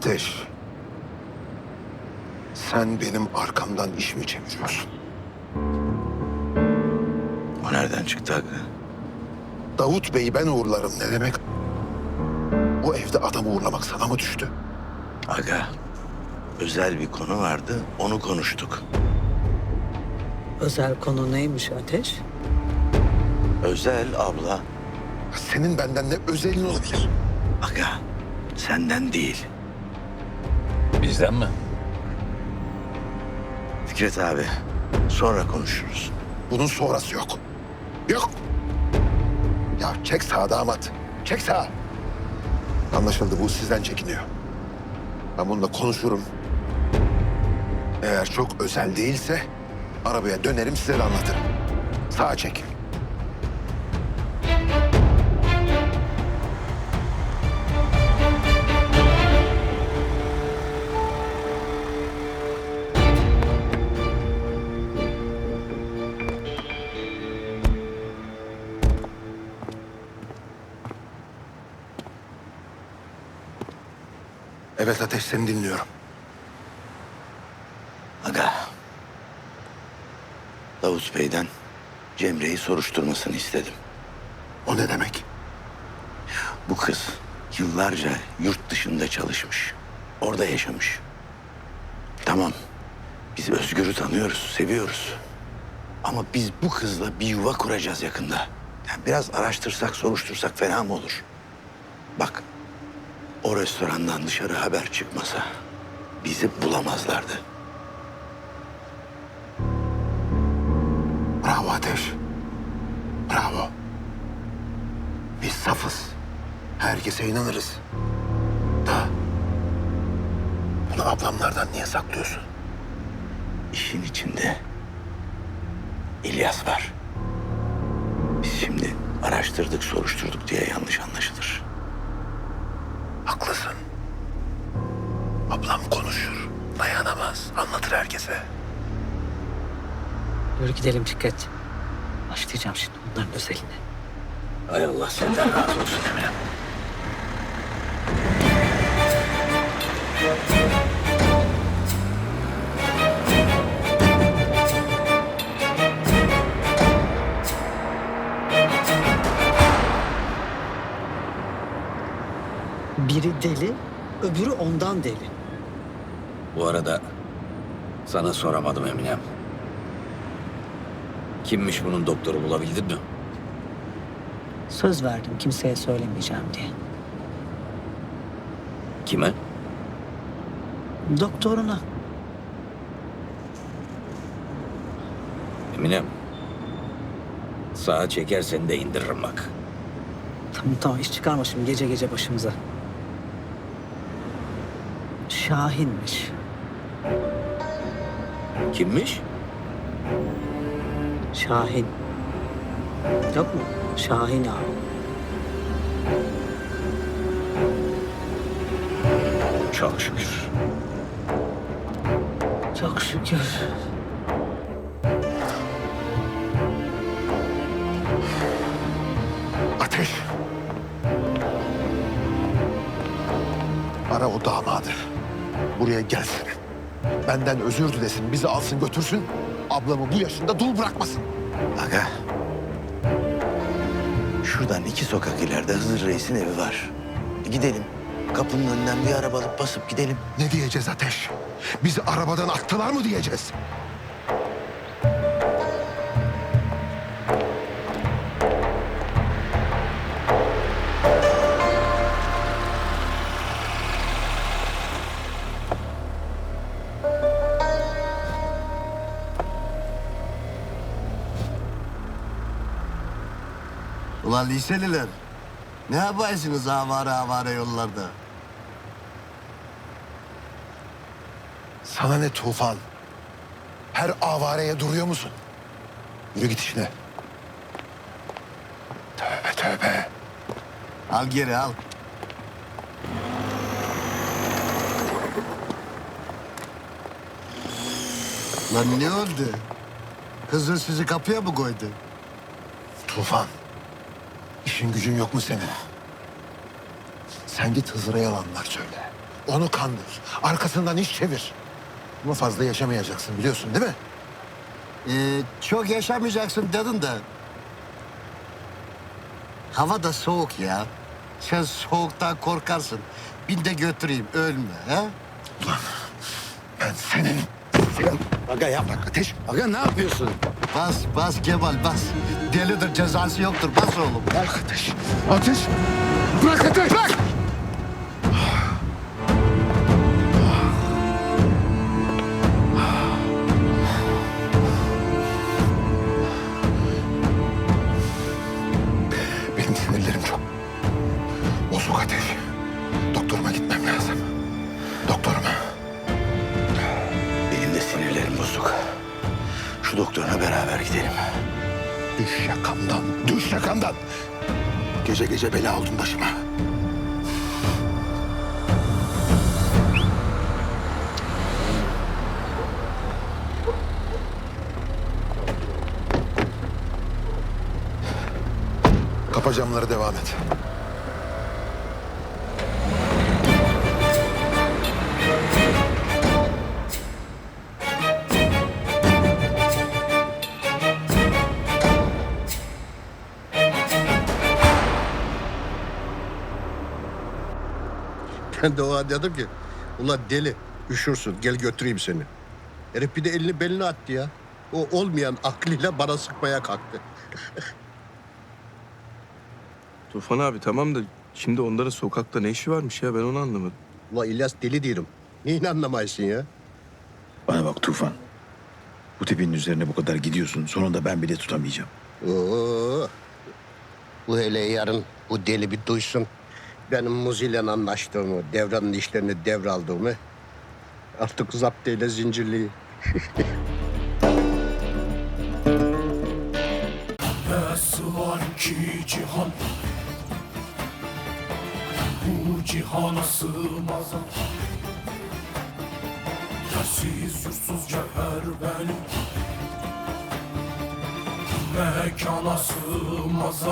Ateş. Sen benim arkamdan iş mi çeviriyorsun? O nereden çıktı Hakkı? Davut Bey'i ben uğurlarım ne demek? O evde adam uğurlamak sana mı düştü? Aga, özel bir konu vardı, onu konuştuk. Özel konu neymiş Ateş? Özel abla, Senin benden ne özelin olabilir? aga, senden değil. Bizden mi? Fikret abi, sonra konuşuruz. Bunun sonrası yok. Yok. Ya çek sağa damat. Çek sağa. Anlaşıldı bu sizden çekiniyor. Ben bununla konuşurum. Eğer çok özel değilse arabaya dönerim size de anlatırım. Sağa çek. Evet Ateş seni dinliyorum. Aga, Davut Bey'den Cemre'yi soruşturmasını istedim. O ne demek? Bu kız yıllarca yurt dışında çalışmış. Orada yaşamış. Tamam. Biz Özgür'ü tanıyoruz, seviyoruz. Ama biz bu kızla bir yuva kuracağız yakında. Yani biraz araştırsak, soruştursak fena mı olur? Bak, o restorandan dışarı haber çıkmasa bizi bulamazlardı. Bravo Ateş. Bravo. Biz safız. Herkese inanırız. Da bunu ablamlardan niye saklıyorsun? İşin içinde İlyas var. Biz şimdi araştırdık, soruşturduk diye yanlış anlaşılır. Haklısın. Ablam konuşur. Dayanamaz. Anlatır herkese. Yürü gidelim Fikret. Başlayacağım şimdi bunların özeline. Hay Allah senden razı olsun Emine. Öbürü ondan deli. Bu arada sana soramadım Eminem. Kimmiş bunun doktoru bulabildin mi? Söz verdim kimseye söylemeyeceğim diye. Kime? Doktoruna. Eminem. Sağa çekersen de indiririm bak. Tamam tamam iş çıkarma şimdi gece gece başımıza. Şahin'miş. Kimmiş? Şahin. Yok mu? Şahin abi. Çok şükür. Çok şükür. Ateş. Ara o damadı. Buraya gelsin. Benden özür dilesin, bizi alsın götürsün. Ablamı bu yaşında dul bırakmasın. Aga. Şuradan iki sokak ileride Hızır Reis'in evi var. Gidelim. Kapının önünden bir araba alıp basıp gidelim. Ne diyeceğiz Ateş? Bizi arabadan attılar mı diyeceğiz? Ulan liseliler. Ne yaparsınız avare avare yollarda? Sana ne tufan? Her avareye duruyor musun? Yürü git işine. Tövbe tövbe. Al geri al. Lan ne oldu? Hızır sizi kapıya mı koydu? Tufan. İşin gücün yok mu senin? Sen git Hızır'a yalanlar söyle. Onu kandır. Arkasından iş çevir. Ama fazla yaşamayacaksın biliyorsun değil mi? Ee, çok yaşamayacaksın dedin de. Hava da soğuk ya. Sen soğuktan korkarsın. Bin de götüreyim ölme. He? Ben senin... Sen... Aga yapma. Ateş. Aga ne yapıyorsun? Bas bas Kemal bas. Delidir cezası yoktur. Bas oğlum. Bırak ateş. Ateş. Bırak ateş. Bırak. Benim sinirlerim çok bozuk ateş. Doktoruma gitmem lazım. Doktoruma. Benim de sinirlerim bozuk. Şu doktoruna beraber gidelim. Düş yakamdan. Düş yakamdan. Gece gece bela oldun başıma. Kapa camları devam et. Ben de o an dedim ki ulan deli üşürsün gel götüreyim seni. Herif bir de elini beline attı ya. O olmayan aklıyla bana sıkmaya kalktı. Tufan abi tamam da şimdi onların sokakta ne işi varmış ya ben onu anlamadım. Ulan İlyas deli diyorum. Neyini anlamaysın ya? Bana bak Tufan. Bu tipin üzerine bu kadar gidiyorsun. Sonunda ben bile tutamayacağım. Oo. Bu hele yarın bu deli bir duysun. Benim Muzi'yle anlaştığımı, devranın işlerini devraldığımı. Artık zaptiyle zincirliği. Nasıl var ki cihan Bu cihana sığmaz Yersiz yursuz cevher benim Mekana sığmaz